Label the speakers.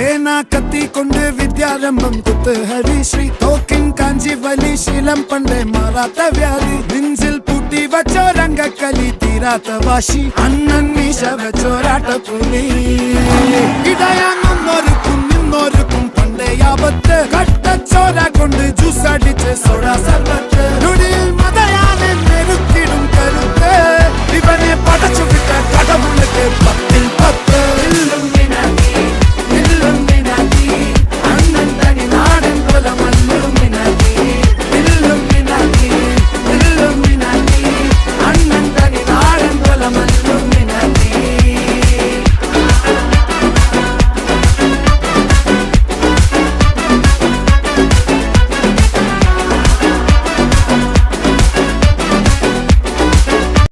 Speaker 1: കത്തി കൊണ്ട് വിദ്യാരംഭം കുത്ത് ഹരിശ്രീ തോക്കിൻ കാഞ്ചി വലി ശീലം പണ്ടേ മാറാത്ത വ്യാധി നെഞ്ചിൽ പൂട്ടി വച്ചോ രംഗക്കലി തീരാത്ത വാശി അണ്ണൻ മീശ വെച്ചോരാട്ട പുലി ഇടയാങ്ങുന്നൊരുക്കും